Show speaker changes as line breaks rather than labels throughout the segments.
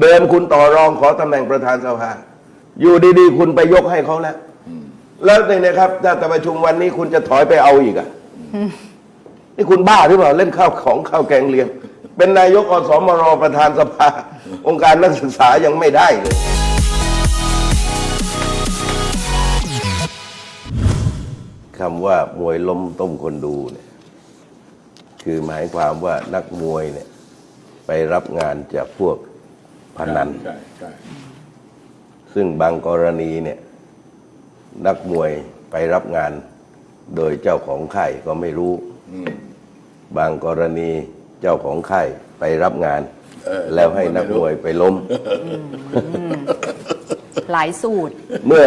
เดิมคุณต่อรองขอตำแหน่งประธานสภา อยู่ดีๆ คุณไปยกให้เขาแล้วแล้วเนี่ยนะครับถ้าแต่ประชุมวันนี้คุณจะถอยไปเอาอีกอะนี่คุณบ้าหรือเปล่าเล่นข้าวของข้าวแกงเลียง เป็นนายกอสมรประธานสภา องค์การนักศึกษายังไม่ได้เลยคำว่ามวยล้มต้มคนดูเนี่ยคือหมายความว่านักมวยเนี่ยไปรับงานจากพวก พนัน
ใช่ใช่
ซึ่งบางกรณีเนี่ย นักมวยไปรับงาน โดยเจ้าของค่ายก็ไม่รู้
อืม
บางกรณีเจ้าของค่ายไปรับงาน
เออ
แล้วให้นักมวยไปล้ม
หลายสูตร
เมื่อ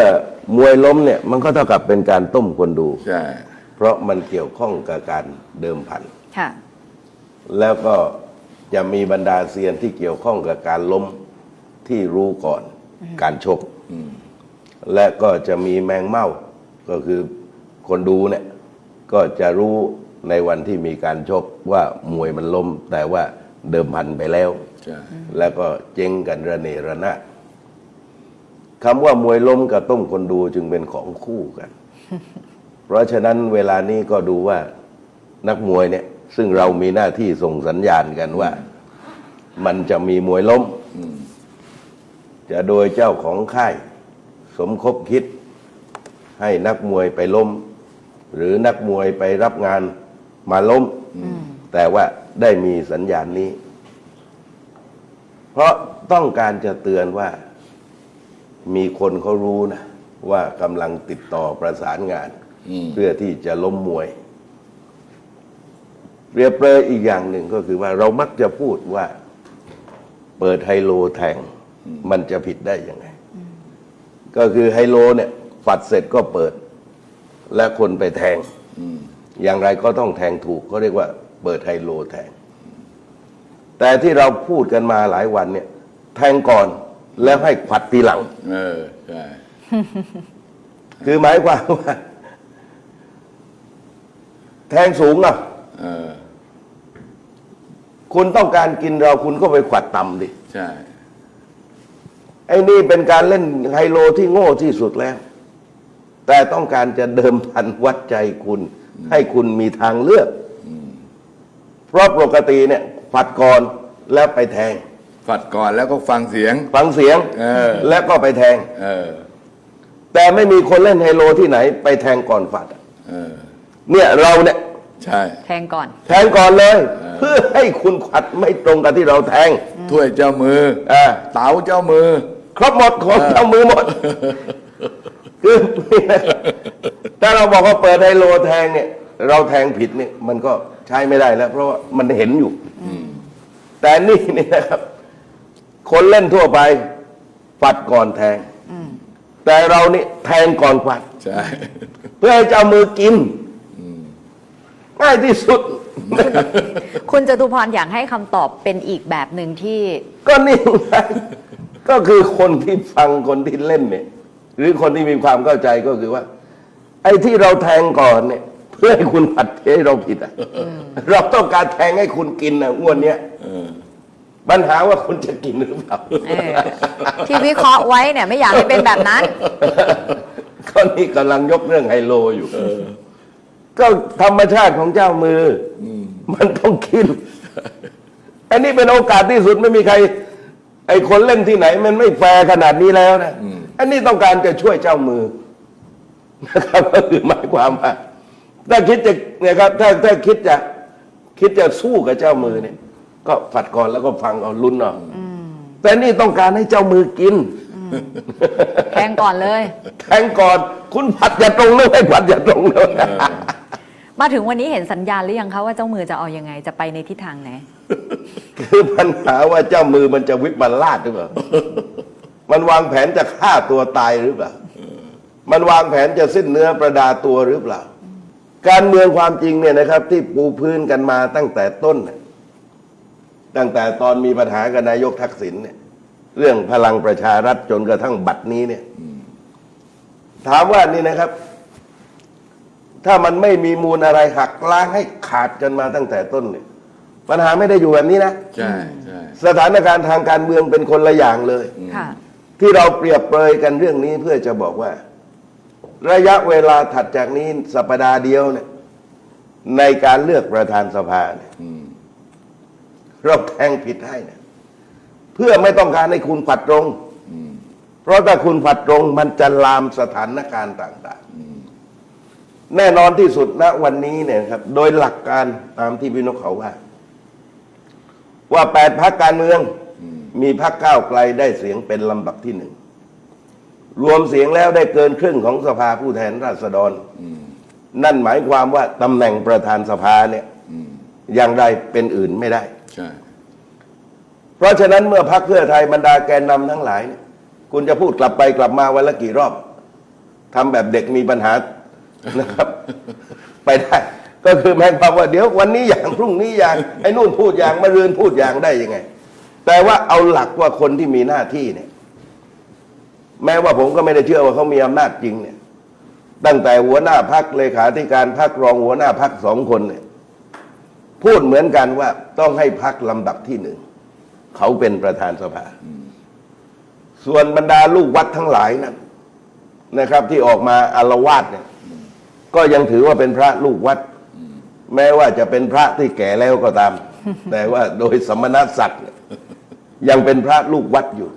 มวยล้มเนี่ยมันก็เท่ากับเป็นการต้มคนดู
ใช่
เพราะมันเกี่ยวข้องกับการเดิมพัน
ค่ะ
แล้วก็ จะมีบรรดาเซียนที่เกี่ยวข้องกับการล้มที่รู้ก่อนการชก
อืม
และก็จะมีแมงเม่าก็คือคนดูเนี่ย ก็จะรู้ในวันที่มีการชกว่ามวยมันล้ม แต่ว่าเดิมพันไปแล้ว
ใช่
แล้วก็เจ๊งกันระเนระนาดคำว่ามวยล้มกับต้มคนดูจึงเป็นของคู่กัน เพราะฉะนั้นเวลานี้ก็ดูว่านักมวยเนี่ย ซึ่งเรามีหน้าที่ส่งสัญญาณกันว่า มันจะมีมวยล้ม
อืม
จะโดยเจ้าของค่าย สมคบคิด ให้นักมวยไปล้ม หรือนักมวยไปรับงานมาล้ม แต่ว่าได้มีสัญญาณนี้ เพราะต้องการจะเตือนว่า มีคนเขารู้นะ ว่ากำลังติดต่อประสานงาน
อืม
เพื่อที่จะล้มมวย เปรียบเปรยอีกอย่างหนึ่งก็คือว่าเรามักจะพูดว่า เปิดไฮโลแทงมันจะผิดได้ยังไง ก็คือไฮโลเนี่ย ฝัดเสร็จก็เปิด และคนไปแทง
อืม
อย่างไรก็ต้องแทงถูกเขาเรียกว่า เปิดไฮโลแทง แต่ที่เราพูดกันมาหลายวันเนี่ย แทงก่อนแล้วให้ขวัดทีหลัง
เออใช่
คือหมายความว่า แทงสูงอะ
เออ
คุณต้องการกินเราคุณก็ไปขวัดต่ำดิ
ใช่
ไอ้นี่เป็นการเล่นไฮโลที่โง่ที่สุดแล้ว แต่ต้องการจะเดิมพันวัดใจคุณ ให้คุณมีทางเลือก เพราะปกติเนี่ยฝัดก่อนแล้วไปแทง
ฝัดก่อนแล้วก็ฟังเสียง
ฟังเสียง
เออ
แล้วก็ไปแทง
เออ
แต่ไม่มีคนเล่นไฮโลที่ไหน ไปแทงก่อนฝัดอะ
เออ
เนี่ยเราเนี่ย
ใช่
แทงก่อน
แทงก่อนเลย เพื่อให้คุณขวัดไม่ตรงกับที่เราแทง
ถ้วยเจ้ามือ
อ่า
เต๋าเจ้ามือ
ครบหมดของเจ้ามือหมดคือถ้าเราบอกว่าเปิดไฮโลแทงเนี่ย เราแทงผิดเนี่ย มันก็ใช้ไม่ได้แล้ว เพราะว่ามันเห็นอยู่แต่นี่นี่นะครับ คนเล่นทั่วไปฝัดก่อนแทงแต่เรานี่แทงก่อนฝัด
ใช่
เพื่อให้เจ้ามือกิน ง่ายที่สุด
คุณจตุพรอยากให้คำตอบเป็นอีกแบบหนึ่งที่
ก็นี่ไงก็คือคนที่ฟังคนที่เล่นเนี่ย หรือคนที่มีความเข้าใจก็คือว่า ไอ้ที่เราแทงก่อนเนี่ย เพื่อให้คุณผัดเทให้เราผิดอะเราต้องการแทงให้คุณกินอะงวดเนี้ย
เออ
ปัญหาว่าคุณจะกินหรือเปล่า
เออที่วิเคราะห์ไว้เนี่ย ไม่อยากให้เป็นแบบนั้น
ก็นี่กำลังยกเรื่องไฮโลอยู่ ก็ธรรมชาติของเจ้ามืออมันต้องกิน อันนี้เป็นโอกาสที่สุดไม่มีใคร ไอ้คนเล่นที่ไหน มันไม่แฟร์ขนาดนี้แล้วนะอันนี้ต้องการจะช่วยเจ้ามือนะครับก็คือหมายความว่าถ้าคิดจะเนี่ยครับ ถ้าถ้าคิดจะ คิดจะสู้กับเจ้ามือเนี่ย ก็ฝัดก่อนแล้วก็ฟังเอาลุ้นเอาแต่นี่ต้องการให้เจ้ามือกิน
แทงก่อนเลย
แทงก่อน คุณผัดอย่าตรงเลยให้ผัดอย่าตรงเลย
มาถึงวันนี้เห็นสัญญาณหรือยังคะว่าเจ้ามือจะเอายังไงจะไปในทิศทางไหน
คือปัญหาว่าเจ้ามือมันจะวิปลาสหรือเปล่า มันวางแผนจะฆ่าตัวตายหรือเปล่า มันวางแผนจะสิ้นเนื้อประดาตัวหรือเปล่า การเมืองความจริงเนี่ยนะครับ ที่ปูพื้นกันมาตั้งแต่ต้นน่ะตั้งแต่ตอนมีปัญหากับนายกทักษิณเนี่ย เรื่องพลังประชารัฐจนกระทั่งบัดนี้เนี่ย ถามว่านี่นะครับ ถ้ามันไม่มีมูลอะไรหักล้างให้ขาดกันมาตั้งแต่ต้นเนี่ยปัญหาไม่ได้อยู่แบบนี้นะ
ใช่ใช่
สถานการณ์ทางการเมืองเป็นคนละอย่างเลย
ค่ะ
ที่เราเปรียบเปรยกันเรื่องนี้เพื่อจะบอกว่า ระยะเวลาถัดจากนี้สัปดาห์เดียวเนี่ย ในการเลือกประธานสภาเนี่ย
อืม
เราแทงผิดให้เนี่ยเพื่อไม่ต้องการให้คุณผัดตรง
อืม
เพราะถ้าคุณผัดตรงมันจะลามสถานการณ์ต่าง
อืม
ๆ แน่นอนที่สุดณวันนี้เนี่ยครับ โดยหลักการตามที่พี่นกเขาว่า ว่าแปดพักการเมือง
อืม
มีพักก้าวไกลได้เสียงเป็นลำดับที่หนึ่ง รวมเสียงแล้วได้เกินครึ่งของสภาผู้แทนราษฎร
อืม
นั่นหมายความว่าตำแหน่งประธานสภาเนี่ย
อืม
อย่างไรเป็นอื่นไม่ได้
ใช่
เพราะฉะนั้นเมื่อพักเพื่อไทยบรรดาแกนนำทั้งหลายเนี่ยคุณจะพูดกลับไปกลับมาวันละกี่รอบทำแบบเด็กมีปัญหา นะครับ ไปได้ ก็คือหมายความว่าเดี๋ยววันนี้อย่างพรุ่งนี้อย่างไอ้นู่นพูดอย่างมะรืนพูดอย่างได้ยังไง แต่ว่าเอาหลักว่าคนที่มีหน้าที่เนี่ย แม้ว่าผมก็ไม่ได้เชื่อว่าเขามีอำนาจจริงเนี่ย ตั้งแต่หัวหน้าพักเลขาธิการพักรองหัวหน้าพักสองคนเนี่ย พูดเหมือนกันว่าต้องให้พักลำดับที่หนึ่งเขาเป็นประธานสภา ส่วนบรรดาลูกวัดทั้งหลายนั้นนะครับ ที่ออกมาอารวาสเนี่ย ก็ยังถือว่าเป็นพระลูกวัด แม้ว่าจะเป็นพระที่แก่แล้วก็ตาม แต่ว่าโดยสมณศักดิ์เนี่ยยังเป็นพระลูกวัดอยู่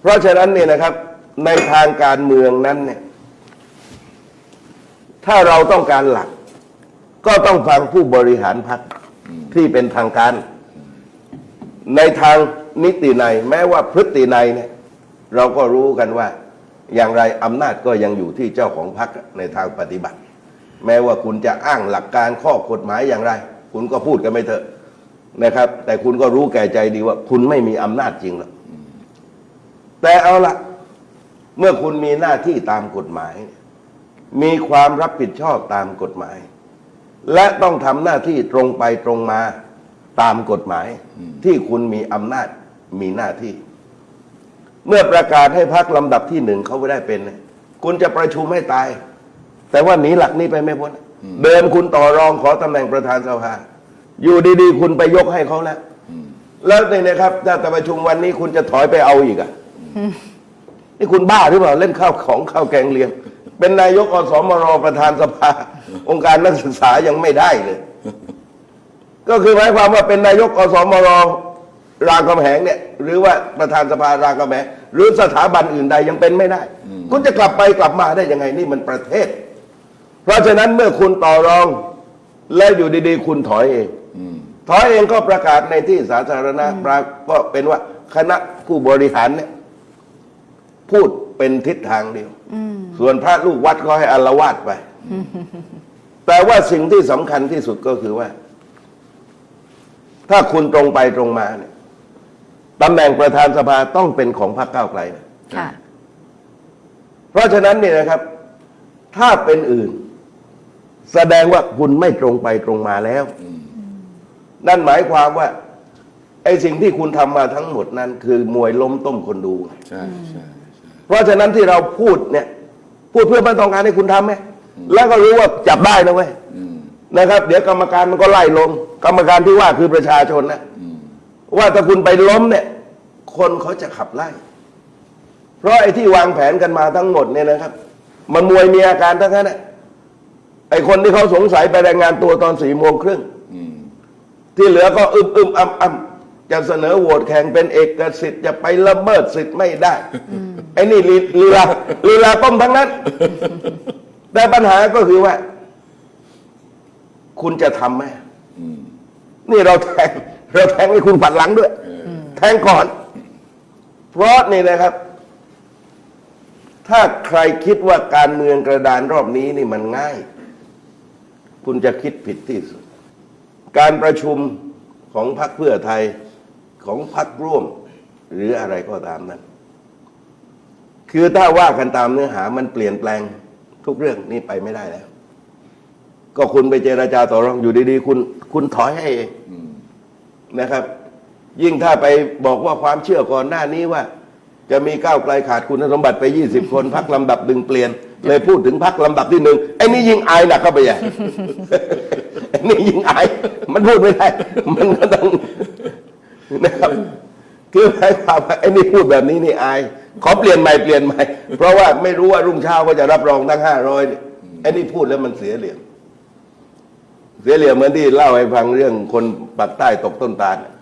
เพราะฉะนั้นเนี่ยนะครับ ในทางการเมืองนั้นเนี่ย ถ้าเราต้องการหลัก ก็ต้องฟังผู้บริหารพรรคที่เป็นทางการ ในทางนิติในยแม้ว่าพฤติในยเนี่ย เราก็รู้กันว่า อย่างไรอำนาจก็ยังอยู่ที่เจ้าของพรรคในทางปฏิบัติ แม้ว่าคุณจะอ้างหลักการข้อกฎหมายอย่างไร คุณก็พูดกันไปเถอะนะครับ แต่คุณก็รู้แก่ใจดีว่า คุณไม่มีอำนาจจริงหรอกแต่เอาละเมื่อคุณมีหน้าที่ตามกฎหมายเนี่ยมีความรับผิดชอบตามกฎหมาย และต้องทำหน้าที่ตรงไปตรงมาตามกฎหมายที่คุณมีอำนาจมีหน้าที่ เมื่อประกาศให้พักลำดับที่หนึ่งเขาไม่ได้เป็น คุณจะประชุมให้ตาย แต่ว่าหนีหลักนี้ไปไม่พ้นเดิมคุณต่อรองขอตำแหน่งประธานสภาอยู่ดีๆ คุณไปยกให้เขาแล้วแล้วนี่นะครับ ถ้าจะประชุมวันนี้คุณจะถอยไปเอาอีกอะนี่คุณบ้าหรือเปล่าเล่นข้าวของข้าวแกงเลียง เป็นนายกอสมรประธานสภา องค์การนักศึกษายังไม่ได้เลย ก็คือหมายความว่าเป็นนายกอสมร รามคำแหงเนี่ยหรือว่าประธานสภารามคำแหงหรือสถาบันอื่นใดยังเป็นไม่ได้ คุณจะกลับไปกลับมาได้ยังไงนี่มันประเทศ เพราะฉะนั้นเมื่อคุณต่อรองแล้วอยู่ดีๆ คุณถอยเอง
อืม
ถอยเองก็ประกาศในที่สาธารณะปรากก็เป็นว่าคณะผู้บริหารเนี่ยพูดเป็นทิศทางเดียวส่วนพระลูกวัดก็ให้อารวาสไป แต่ว่าสิ่งที่สำคัญที่สุดก็คือว่า ถ้าคุณตรงไปตรงมาเนี่ย ตำแหน่งประธานสภาต้องเป็นของพรรคก้าวไกลนะ
ค่ะ
เพราะฉะนั้นเนี่ยนะครับ ถ้าเป็นอื่น แสดงว่าคุณไม่ตรงไปตรงมาแล้ว นั่นหมายความว่า ไอ้สิ่งที่คุณทำมาทั้งหมดนั้น คือมวยล้มต้มคนดู
ใช่ใช่ใช่
เพราะฉะนั้นที่เราพูดเนี่ย พูดเพื่อไม่ต้องการให้คุณทำไหมแล้วก็รู้ว่าจับได้นะเว้ย
อืม
นะครับ เดี๋ยวกรรมการมันก็ไล่ลง กรรมการที่ว่าคือประชาชนนะ
อืม
ว่าถ้าคุณไปล้มเนี่ยคนเขาจะขับไล่ เพราะไอ้ที่วางแผนกันมาทั้งหมดเนี่ยนะครับ มันมวยมีอาการทั้งนั้นไอ้คนที่เขาสงสัยไปรายงานตัวตอนสี่โมงครึ่งที่เหลือก็อึมอึมอ้ำอ้ำจะเสนอโหวตแข่งเป็นเอกสิทธิ์จะไปละเมิดสิทธิ์ไม่ได้ไอ้นี่ลีลาลีลาต้มทั้งนั้น แต่ปัญหาก็คือว่า คุณจะทำไหม
ม
นี่เราแทง เราแทงให้คุณปัดหลังด้วย
เออ
แทงก่อน เพราะนี่นะครับ ถ้าใครคิดว่าการเมืองกระดานรอบนี้นี่มันง่าย คุณจะคิดผิดที่สุด การประชุมของพรรคเพื่อไทยของพรรคร่วม หรืออะไรก็ตามนั้น คือถ้าว่ากันตามเนื้อหามันเปลี่ยนแปลงทุกเรื่องนี่ไปไม่ได้แล้ว ก็คุณไปเจราจาต่อรองอยู่ดีๆ คุณ คุณถอยให้เอง
อืม
นะครับ ยิ่งถ้าไปบอกว่าความเชื่อก่อนหน้านี้ว่า จะมีก้าวไกลขาดคุณสมบัติไป 20 คนพักลำดับดึงเปลี่ยน เลยพูดถึงพักลำดับที่หนึ่งไอ้นี่ยิ่งอายหนักเข้าไปใหญ่ไอ้นี่ยิ่งอาย มันพูดไม่ได้ มันก็ต้องนะครับคือหมายความว่าไอ้นี่พูดแบบนี้นี่อาย ขอเปลี่ยนใหม่เปลี่ยนใหม่ เพราะว่าไม่รู้ว่ารุ่งเช้าก็จะรับรองตั้งห้าร้อยเนี่ยไอ้นี่พูดแล้วมันเสียเหลี่ยม เสียเหลี่ยมเหมือนที่เล่าให้ฟังเรื่องคนปากใต้ตกต้นตาลน่ะ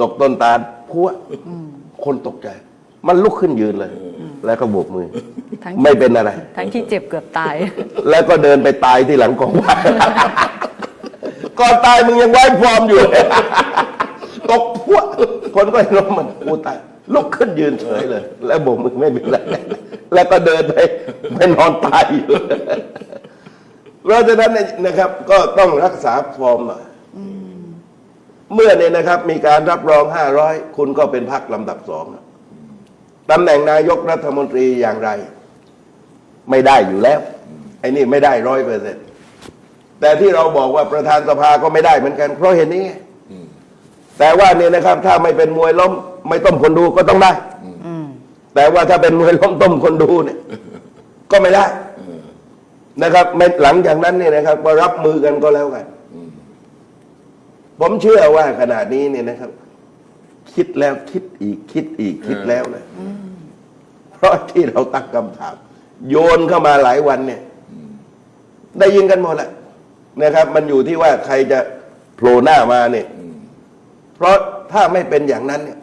ตกต้นตาลพัวคนตกใจ มันลุกขึ้นยืนเลย แล้วก็โบกมือ
ทั้ง
ไม่เป็นอะไร
ทั้งที่เจ็บเกือบตาย
แล้วก็เดินไปตายที่หลังกองไฟก่อนตายมึงยังไว้ฟอร์มอยู่เลยตกพวกคนก็เห็นว่ามันกูตายลุกขึ้นยืนเฉยเลย แล้วโบกมือไม่เป็นไรแล้วก็เดินไปไปนอนตายอยู่ เพราะฉะนั้นเนี่ยนะครับก็ต้องรักษาฟอร์มหน่อยเมื่อเนี่ยนะครับมีการรับรองห้าร้อยคุณก็เป็นพักลำดับสองตำแหน่งนายกรัฐมนตรีอย่างไร ไม่ได้อยู่แล้วไอ้นี่ไม่ได้ร้อยเปอร์เซ็นต์แต่ที่เราบอกว่าประธานสภาก็ไม่ได้เหมือนกัน เพราะเห็นนี้ไงแต่ว่าเนี่ยนะครับ ถ้าไม่เป็นมวยล้ม ไม่ต้มคนดูก็ต้องได้
อืม
แต่ว่าถ้าเป็นมวยล้มต้มคนดูเนี่ย ก็ไม่ได้ นะครับไม่หลังจากนั้นเนี่ยนะครับก็รับมือกันก็แล้วกัน ผมเชื่อว่าขณะนี้เนี่ยนะครับ คิดแล้วคิดอีกคิดอีกคิดแล้วเลยเพราะที่เราตั้งคำถาม โยนเข้ามาหลายวันเนี่ย ได้ยินกันหมดแหละนะครับ มันอยู่ที่ว่าใครจะโผล่หน้ามาเนี่ยเพราะถ้าไม่เป็นอย่างนั้นเนี่ย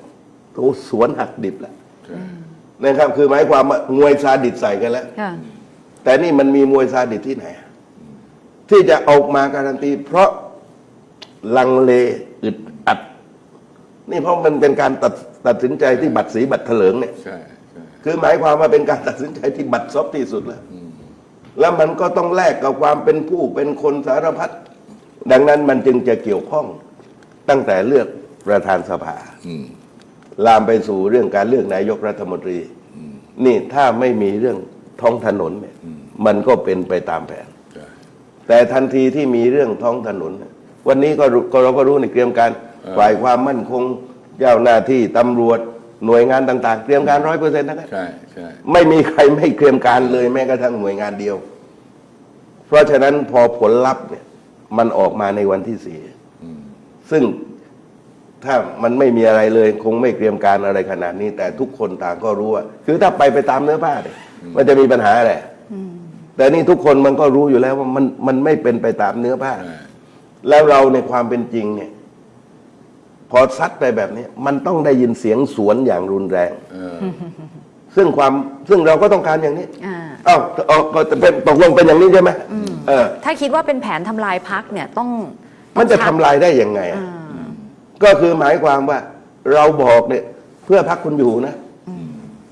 โอ้สวนหักดิบแล้ว
ใช่
นะครับ คือหมายความว่ามวยซาดิสใส่กันแล้ว
ค่ะ
แต่นี่มันมีมวยซาดิสที่ไหน ที่จะออกมาการันตี เพราะลังเลอึดอัด นี่เพราะมันเป็นการตัดตัดสินใจที่บัตรสีบัตรเถลิงเนี่ย
ใช่ใช่
คือหมายความว่าเป็นการตัดสินใจที่บัตรซบที่สุดแล้วแล้วมันก็ต้องแลกกับความเป็นผู้เป็นคนสารพัดดังนั้นมันจึงจะเกี่ยวข้องตั้งแต่เลือกประธานสภา
อืม
ลามไปสู่เรื่องการเลือกนายกรัฐมนตรี นี่ถ้าไม่มีเรื่องท้องถนนเนี่ยมั นก็เป็นไปตามแผน
ใช่
แต่ทันทีที่มีเรื่องท้องถนนเนี่ยวันนี้ก็รู้ก็เราก็รู้ในเตรียมการฝ่ายความมั่นคงเจ้าหน้าที่ตำรวจหน่วยงานต่างๆ เตรียมการร้อยเปอร์เซ็นต์ทั้งนั้น
ใช่ใช่
ไม่มีใครไม่เตรียมการเลยแม้กระทั่งหน่วยงานเดียว เพราะฉะนั้นพอผลลัพธ์เนี่ย มันออกมาในวันที่สี่ซึ่งถ้ามันไม่มีอะไรเลย คงไม่เตรียมการอะไรขนาดนี้ แต่ทุกคนต่างก็รู้ว่าคือถ้าไปไปตามเนื้อผ้าเนี่ยมันจะมีปัญหาอะไร แต่นี่ทุกคนมันก็รู้อยู่แล้วว่ามันมันไม่เป็นไปตามเนื้อผ้า
ใช่
แล้วเราในความเป็นจริงเนี่ย พอซัดไปแบบนี้มันต้องได้ยินเสียงสวนอย่างรุนแรง
เออ
ซึ่งความซึ่งเราก็ต้องการอย่างนี้
อ่า
เอ้าเอาก็เป็นตกลงเป็นอย่างนี้ใช่ไหมเออ
ถ้าคิดว่าเป็นแผนทำลายพักเนี่ยต้อง
มันจะ
ต้องชั
ทำ
ด
ลายได้ยังไงอะ
อ่า
ก็คือหมายความว่า เราบอกเนี่ย เพื่อพักคุณอยู่นะ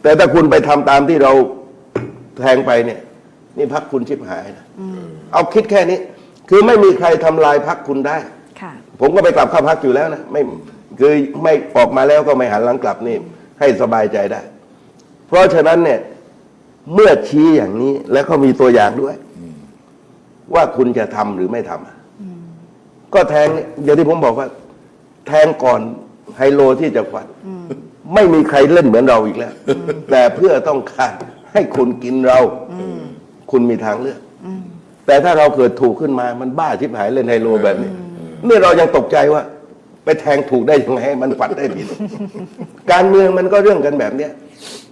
แต่ถ้าคุณไปทำตามที่เราแทงไปเนี่ย นี่พักคุณชิบหายนะเอาคิดแค่นี้ คือไม่มีใครทำลายพักคุณได้
ค่ะ
ผมก็ไปกลับเข้าพักอยู่แล้วนะไม่คือไม่ออกมาแล้วก็ไม่หันหลังกลับนี่ ให้สบายใจได้ เพราะฉะนั้นเนี่ย เมื่อชี้อย่างนี้แล้วก็มีตัวอย่างด้วยว่าคุณจะทำหรือไม่ทำอะก็แทงเนี่ยอย่างที่ผมบอกว่า แทงก่อนไฮโลที่จะฟันไม่มีใครเล่นเหมือนเราอีกแล้ว แต่เพื่อต้องการให้คุณกินเรา คุณมีทางเลือกแต่ถ้าเราเกิดถูกขึ้นมามันบ้าชิบหายเล่นไฮโลแบบนี้ นี่เรายังตกใจว่า ไปแทงถูกได้ยังไงให้มันฝันได้ผิด การเมืองมันก็เรื่องกันแบบเนี้ย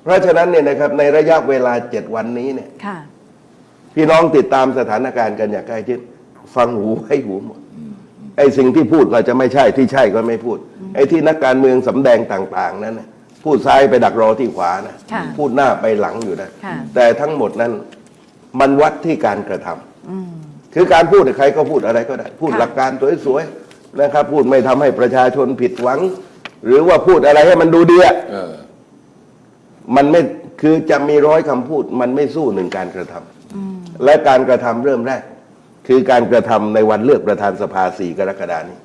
เพราะฉะนั้นเนี่ยนะครับในระยะเวลาเจ็ดวันนี้เนี่ย
ค่ะ
พี่น้องติดตามสถานการณ์กันอย่างใกล้ชิดฟังหูให้หูหมดไอ้สิ่งที่พูดก็จะไม่ใช่ที่ใช่ก็ไม่พูด ไอ้ที่นักการเมืองสำแดงต่าง ๆ นั้นน่ะพูดซ้ายไปดักรอที่ขวานะ
ค่ะ
พูดหน้าไปหลังอยู่นะ
ค่ะ
แต่ทั้งหมดนั้น มันวัดที่การกระทำคือการพูดใครก็พูดอะไรก็ได้ พูด
ค่ะ
หลักการสวยๆนะครับ พูดไม่ทำให้ประชาชนผิดหวัง หรือว่าพูดอะไรให้มันดูดีอะ
เออ
มันไม่คือจะมีร้อยคำพูด มันไม่สู้หนึ่งการกระทำและการกระทำเริ่มแรก คือการกระทำในวันเลือกประธานสภาสี่กรกฎานี้